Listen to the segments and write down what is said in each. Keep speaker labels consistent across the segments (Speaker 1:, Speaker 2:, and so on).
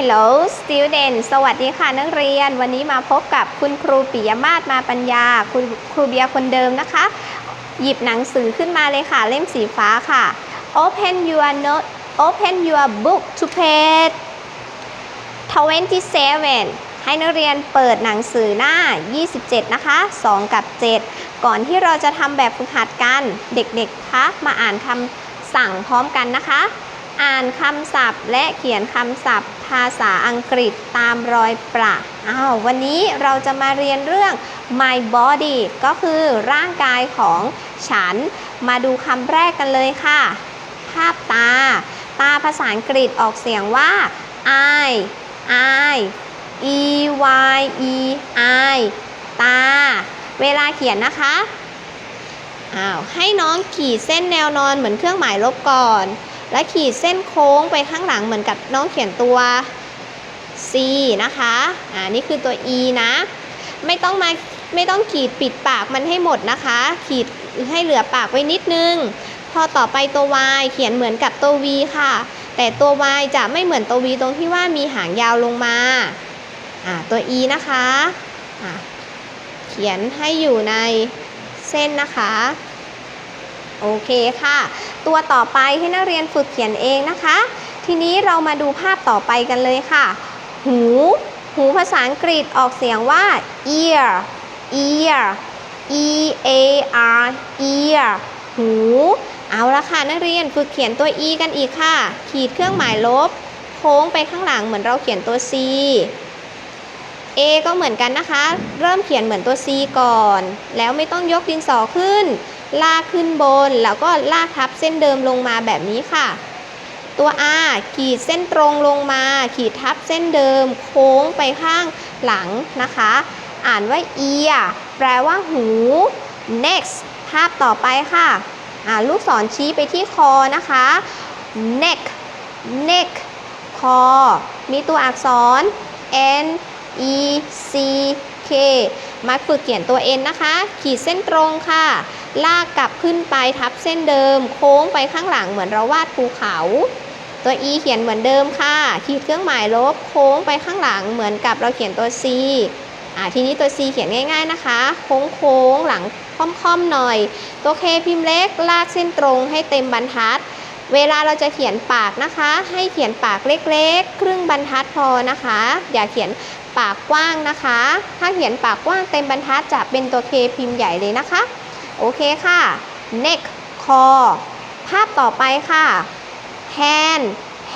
Speaker 1: Hello student สวัสดีค่ะนักเรียน วันนี้มาพบกับคุณครูปิยมาศมาปัญญา คุณครูเบียคนเดิมนะคะ หยิบหนังสือขึ้นมาเลยค่ะ เล่มสีฟ้าค่ะ Open your note Open your book to page 27 ให้นักเรียนเปิดหนังสือหน้า 27 นะคะ 2 กับ 7 ก่อนที่เราจะทำแบบฝึกหัดกัน เด็กๆคะมาอ่านคำสั่งพร้อมกันนะคะ อ่านคำศัพท์ และเขียนคำศัพท์ ภาษาอังกฤษตามรอยประอ้าววันนี้เราจะมาเรียนเรื่อง my body ก็คือร่างกายของฉัน มาดูคำแรกกันเลยค่ะ ภาพตา ตาภาษาอังกฤษออกเสียงว่า I I E Y E I ตา เวลาเขียนนะคะอ้าวให้น้องขีดเส้นแนวนอนเหมือนเครื่องหมายลบก่อน และขีดเส้นโค้งไปข้างหลังเหมือนกับน้องเขียนตัว C นะคะ อ่า นี่คือตัว E นะ ไม่ต้องมาไม่ต้องขีดปิดปากมันให้หมดนะคะ ขีดให้เหลือปากไว้นิดนึง พอต่อไปตัว Y เขียนเหมือนกับตัว V ค่ะ แต่ตัว Y จะไม่เหมือนตัว V ตรงที่ว่ามีหางยาวลงมา อ่า ตัว E นะคะ อ่า เขียนให้อยู่ในเส้นนะคะ โอเคค่ะ ตัวต่อไปให้นักเรียนฝึกเขียนเองนะคะ ทีนี้เรามาดูภาพต่อไปกันเลยค่ะ หู หูภาษาอังกฤษออกเสียงว่า ear ear e a r ear หู เอาละค่ะนักเรียนฝึกเขียนตัว e กันอีกค่ะ ขีดเครื่องหมายลบ โค้งไปข้างหลังเหมือนเราเขียนตัว c A ก็เหมือนกันนะคะ เริ่มเขียนเหมือนตัว C ก่อน แล้วไม่ต้องยกดินสอขึ้น ลากขึ้นบน แล้วก็ลากทับเส้นเดิมลงมาแบบนี้ค่ะ ตัว R ขีดเส้นตรงลงมา ขีดทับเส้นเดิม โค้งไปข้างหลังนะคะ อ่านว่า ear แปลว่าหู next ภาพต่อไปค่ะอ่าลูกศรชี้ไปที่คอนะคะ neck neck คอ มีตัวอักษร n e c k มาฝึกเขียนตัว n นะคะ ขีดเส้นตรงค่ะ ลากกลับขึ้นไปทับเส้นเดิม โค้งไปข้างหลังเหมือนเราวาดภูเขา ตัว e เขียนเหมือนเดิมค่ะ ขีดเครื่องหมายลบ โค้งไปข้างหลังเหมือนกับเราเขียนตัว c อ่าทีนี้ตัว c เขียนง่าย ๆนะคะ โค้งโค้งๆหลังค่อมๆหน่อย ตัว k พิมพ์เล็ก ลากเส้นตรงให้เต็มบรรทัดเวลาเราจะเขียนปากนะคะ ให้เขียนปากเล็กๆ ครึ่งบรรทัดพอนะคะ อย่าเขียน ปากกว้างนะคะ ถ้าเขียนปากกว้างเต็มบรรทัดจะเป็นตัว K พิมพ์ใหญ่เลยนะคะ โอเคค่ะ neck คอ ภาพต่อไปค่ะ hand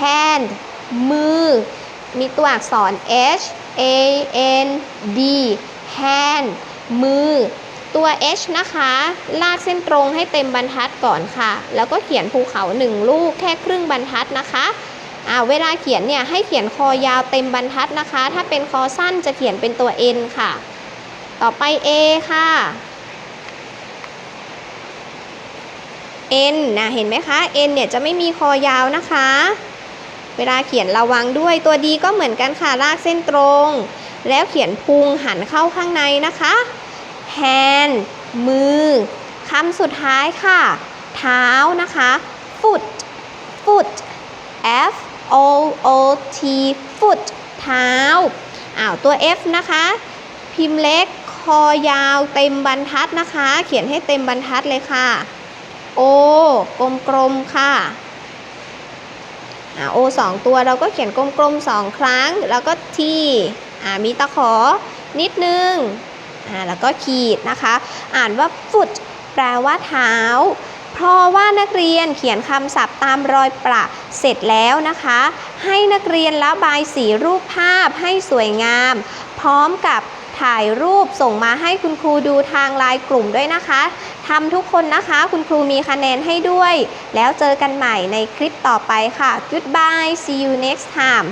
Speaker 1: hand มือ มีตัวอักษร H A N D hand มือ ตัว H นะคะ ลากเส้นตรงให้เต็มบรรทัดก่อนค่ะ แล้วก็เขียนภูเขาหนึ่งลูกแค่ครึ่งบรรทัดนะคะ เวลาเขียนเนี่ยให้เขียนคอยาวเต็มบรรทัดนะคะ ถ้าเป็นคอสั้นจะเขียนเป็นตัว N ค่ะ ต่อไป A ค่ะ N นะเห็นไหมคะ N เนี่ยจะไม่มีคอยาวนะคะ เวลาเขียนระวังด้วยตัวดีก็เหมือนกันค่ะลากเส้นตรง แล้วเขียนพุงหันเข้าข้างในนะคะ hand มือคำสุดท้ายค่ะ เท้านะคะ foot foot f o o t foot เท้าอ้าวตัว f นะคะ พิมพ์เล็กคอยาวเต็มบรรทัดนะคะ เขียนให้เต็มบรรทัดเลยค่ะ o กลมๆค่ะอ่า o สองตัวเราก็เขียนกลมๆสองครั้ง แล้วก็ t อ่ามีตะขอนิดนึงอ่าแล้วก็ขีดนะคะ อ่านว่า foot แปลว่าเท้า พราะว่านักเรียนเขียนคำศัพท์ตามรอยประเสร็จแล้วนะคะ ให้นักเรียนระบายสีรูปภาพให้สวยงาม พร้อมกับถ่ายรูปส่งมาให้คุณครูดูทางไลน์กลุ่มด้วยนะคะทำทุกคนนะคะ คุณครูมีคะแนนให้ด้วย แล้วเจอกันใหม่ในคลิปต่อไปค่ะ Goodbye see you next time